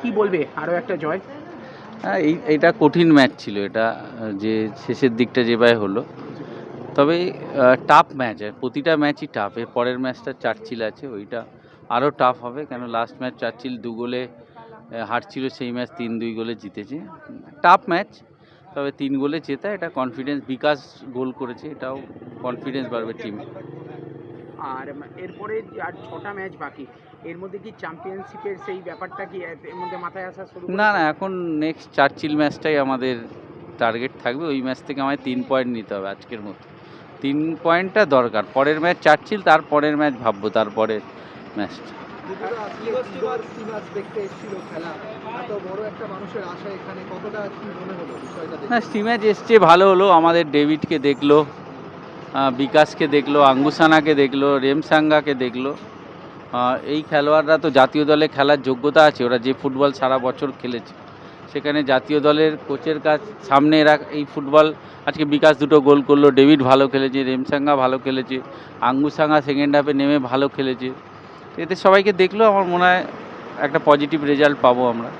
কি বলবে? আরও একটা জয়? হ্যাঁ এই, এটা কঠিন ম্যাচ ছিল। এটা যে শেষের দিকটা যেভাবে হলো। তবে টাফ ম্যাচ প্রতিটা ম্যাচই টাফ এর পরের ম্যাচটা চার্চিল আছে, ওইটা আরও টাফ হবে। কেন লাস্ট ম্যাচ চার্চিল দু গোলে হারছিল সেই ম্যাচ তিন, দুই গোলে জিতেছে। টাফ ম্যাচ তবে তিন গোলে জেতা। এটা কনফিডেন্স বিকাশ গোল করেছে। এটাও কনফিডেন্স বাড়বে টিমে আর এরপরে আর ছটা ম্যাচ বাকি। এর মধ্যে কি চ্যাম্পিয়নশিপের সেই ব্যাপারটা কি এর মধ্যে মাথায় আসা শুরু না না এখন নেক্সট চার্চিল ম্যাচটাই আমাদের টার্গেট থাকবে। ওই ম্যাচ থেকে আমায় তিন পয়েন্ট নিতে হবে আজকের মতো। তিন পয়েন্টটা দরকার। পরের ম্যাচ চার্চিল তার পরের ম্যাচ ভাববো তারপরের ম্যাচটা? না স্টিম্যাচ এসছে ভালো হলো। আমাদের ডেভিডকে দেখল। বিকাশকে দেখল, আঙ্গুসানাকে দেখল, রেমসাঙ্গাকে দেখল। এই খেলোয়াড়রা তো জাতীয় দলে খেলার যোগ্যতা আছে, ওরা যে ফুটবল সারা বছর খেলেছে। সেখানে জাতীয় দলের কোচের কাছ, সামনে এরা এই ফুটবল, আজকে বিকাশ দুটো গোল করল, ডেভিড ভালো খেলেছে, রেমসাঙ্গা ভালো খেলেছে, আঙ্গুসাঙ্গা সেকেন্ড হাফে নেমে ভালো খেলেছে। এতে সবাইকে দেখল, আমার মনে হয় একটা পজিটিভ রেজাল্ট পাবো আমরা।